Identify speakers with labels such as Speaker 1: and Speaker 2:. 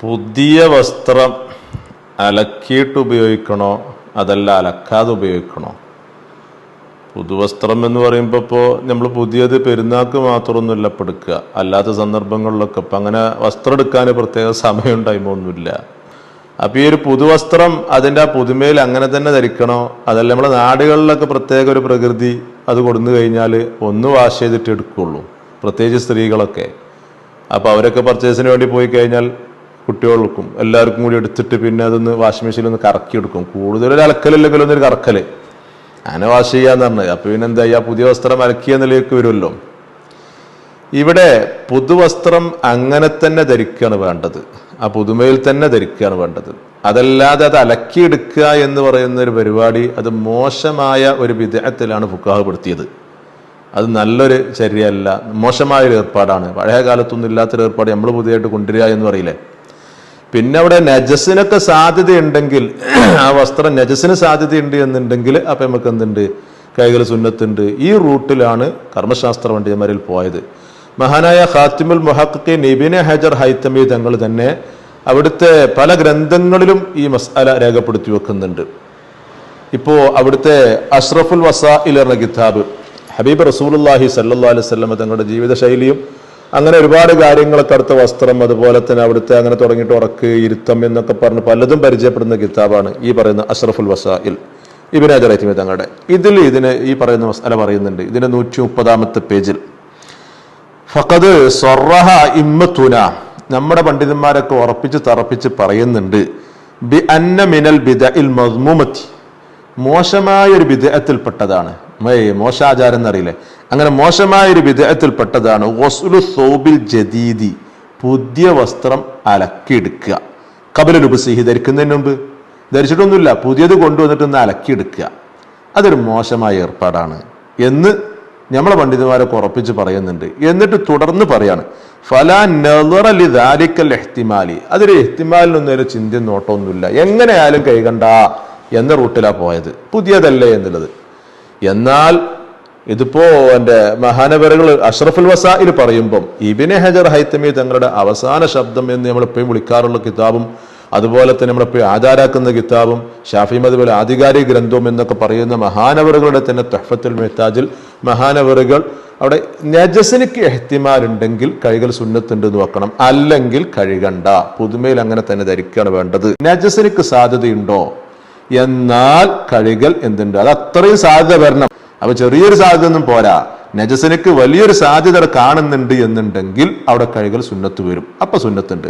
Speaker 1: പുതിയ വസ്ത്രം അലക്കിയിട്ട് ഉപയോഗിക്കണോ അതല്ല അലക്കാതെ ഉപയോഗിക്കണോ പുതുവസ്ത്രം എന്ന് പറയുമ്പോൾ ഇപ്പോൾ നമ്മൾ പുതിയത് പെരുന്നാൾക്ക് മാത്രമൊന്നുമില്ല എടുക്കുക അല്ലാത്ത സന്ദർഭങ്ങളിലൊക്കെ ഇപ്പം അങ്ങനെ വസ്ത്രം എടുക്കാൻ പ്രത്യേക സമയവും ടൈമൊന്നുമില്ല അപ്പോൾ ഈ ഒരു പുതുവസ്ത്രം അതിന്റെ ആ പുതുമയിൽ അങ്ങനെ തന്നെ ധരിക്കണോ? അതല്ല നമ്മളെ നാടുകളിലൊക്കെ പ്രത്യേക ഒരു പ്രകൃതി അത് കൊടുന്നു കഴിഞ്ഞാൽ ഒന്ന് വാഷ് ചെയ്തിട്ട് എടുക്കുള്ളൂ പ്രത്യേകിച്ച് സ്ത്രീകളൊക്കെ. അപ്പോൾ അവരൊക്കെ പർച്ചേസിന് വേണ്ടി പോയി കഴിഞ്ഞാൽ കുട്ടികൾക്കും എല്ലാവർക്കും കൂടി എടുത്തിട്ട് പിന്നെ അതൊന്ന് വാഷിംഗ് മെഷീനിൽ ഒന്ന് കറക്കി എടുക്കും. കൂടുതലൊരു അലക്കലില്ലെങ്കിലും ഒന്നൊരു കറക്കൽ. അങ്ങനെ വാഷ് ചെയ്യാന്ന് പറഞ്ഞത് അപ്പൊ പിന്നെ എന്താ ചെയ്യാ പുതിയ വസ്ത്രം അലക്കിയ നിലയിലേക്ക് വരുമല്ലോ. ഇവിടെ പുതുവസ്ത്രം അങ്ങനെ തന്നെ ധരിക്കുകയാണ് വേണ്ടത്. ആ പുതുമയിൽ തന്നെ ധരിക്കുകയാണ് വേണ്ടത്. അതല്ലാതെ അത് അലക്കിയെടുക്കുക എന്ന് പറയുന്ന ഒരു പരിപാടി അത് മോശമായ ഒരു വിദേഹത്തിലാണ് ഫുക്കാഹപ്പെടുത്തിയത് അത് നല്ലൊരു ചര്യല്ല മോശമായ ഒരു ഏർപ്പാടാണ്. പഴയ കാലത്തൊന്നും ഇല്ലാത്തൊരു ഏർപ്പാട് നമ്മൾ പുതിയതായിട്ട് കൊണ്ടുവരിക എന്ന് പറയില്ലേ? പിന്നെ അവിടെ നജസിനൊക്കെ സാധ്യതയുണ്ടെങ്കിൽ ആ വസ്ത്രം നജസിന് സാധ്യതയുണ്ട് എന്നുണ്ടെങ്കിൽ അപ്പം നമുക്ക് എന്തുണ്ട് കൈകൾ സുന്നത്തുണ്ട്. ഈ റൂട്ടിലാണ് കർമ്മശാസ്ത്ര പണ്ഡിതന്മാരിൽ പോയത്. മഹാനായ ഖാത്തിമുൽ മൊഹക്കി നിബിന ഹജർ ഹൈത്തമി തങ്ങൾ തന്നെ അവിടുത്തെ പല ഗ്രന്ഥങ്ങളിലും ഈ മസാല രേഖപ്പെടുത്തി വെക്കുന്നുണ്ട്. ഇപ്പോ അവിടുത്തെ അഷ്റഫുൽ വസാ എന്ന കിതാബ് ഹബീബ് റസൂലുല്ലാഹി സല്ലാ അലൈഹി വസല്ലം തങ്ങളുടെ ജീവിതശൈലിയും അങ്ങനെ ഒരുപാട് കാര്യങ്ങളൊക്കെ അടുത്ത വസ്ത്രം അതുപോലെ തന്നെ അവിടുത്തെ അങ്ങനെ തുടങ്ങിയിട്ട് ഉറക്ക് ഇരുത്തം എന്നൊക്കെ പറഞ്ഞ് പലതും പരിചയപ്പെടുന്ന കിതാബാണ് ഈ പറയുന്ന അഷ്റഫുൽ വസാഇൽ ഇബിൻ ഹൈത്തമി തങ്ങളുടെ. ഇതിൽ ഇതിന് ഈ പറയുന്ന മസാല പറയുന്നുണ്ട്. ഇതിന്റെ നൂറ്റി മുപ്പതാമത്തെ പേജിൽ. ഫഖദ് സൊറഹ ഇമ്മത്തുന. നമ്മുടെ പണ്ഡിതന്മാരൊക്കെ ഉറപ്പിച്ച് തറപ്പിച്ച് പറയുന്നുണ്ട്. ബി അന്ന മിനൽ ബിദഇൽ മദ്മൂമത്തി മോശമായ ഒരു വിദേഹത്തിൽപ്പെട്ടതാണ് മോശാചാരം എന്നറിയില്ലേ അങ്ങനെ മോശമായ ഒരു വിദേഹത്തിൽപ്പെട്ടതാണ് വസുലു സോബിൽ ജദീദി പുതിയ വസ്ത്രം അലക്കിയെടുക്കുക. കബല ലുബസിഹി ധരിക്കുന്നതിന് മുമ്പ്. ധരിച്ചിട്ടൊന്നുമില്ല പുതിയത് കൊണ്ടുവന്നിട്ട് ഒന്ന് അലക്കിയെടുക്കുക. അതൊരു മോശമായ ഏർപ്പാടാണ് എന്ന് നമ്മളെ പണ്ഡിതന്മാരൊക്കെ ഉറപ്പിച്ച് പറയുന്നുണ്ട്. എന്നിട്ട് തുടർന്ന് പറയാണ് ഫല നെറലിദാലിക്കൽ എഹ്തിമാലി. അതൊരു എഹ്തിമാലിനൊന്നും ഒരു ചിന്തയും നോട്ടമൊന്നുമില്ല എങ്ങനെയായാലും കൈകണ്ട എന്ന റൂട്ടിലാണ് പോയത്. പുതിയതല്ലേ എന്നുള്ളത്. എന്നാൽ ഇതിപ്പോ എന്റെ മഹാനവരകൾ അഷ്റഫുൽ വസായിൽ പറയുമ്പം ഇബിനെ ഹജർ ഹൈത്തമി തങ്ങളുടെ അവസാന ശബ്ദം എന്ന് നമ്മൾ എപ്പോഴും വിളിക്കാറുള്ള കിതാബും അതുപോലെ തന്നെ നമ്മളെപ്പോഴും ആചാരാക്കുന്ന കിതാബും ഷാഫി മതുപോലെ ആധികാരിക ഗ്രന്ഥവും എന്നൊക്കെ പറയുന്ന മഹാനവറുകളുടെ തന്നെ തഹഫത്തുൽ മെഹ്താജിൽ മഹാനവറുകൾ അവിടെ നജസിനിക്ക് എഹ്തിമാരുണ്ടെങ്കിൽ കഴുകൽ സുന്നത്തുണ്ട് എന്ന് വെക്കണം. അല്ലെങ്കിൽ കഴുകണ്ട. പുതുമയിൽ അങ്ങനെ തന്നെ ധരിക്കുകയാണ് വേണ്ടത്. നജസിനിക്ക് സാധ്യതയുണ്ടോ? എന്നാൽ കഴുകൽ എന്തുണ്ട് അത് അത്രയും സാധ്യത വരണം. അപ്പൊ ചെറിയൊരു സാധ്യത ഒന്നും പോരാ. നജസിനക്ക് വലിയൊരു സാധ്യത കാണുന്നുണ്ട് എന്നുണ്ടെങ്കിൽ അവിടെ കഴുകൽ സുന്നത്ത് വരും. അപ്പൊ സുന്നത്തുണ്ട്.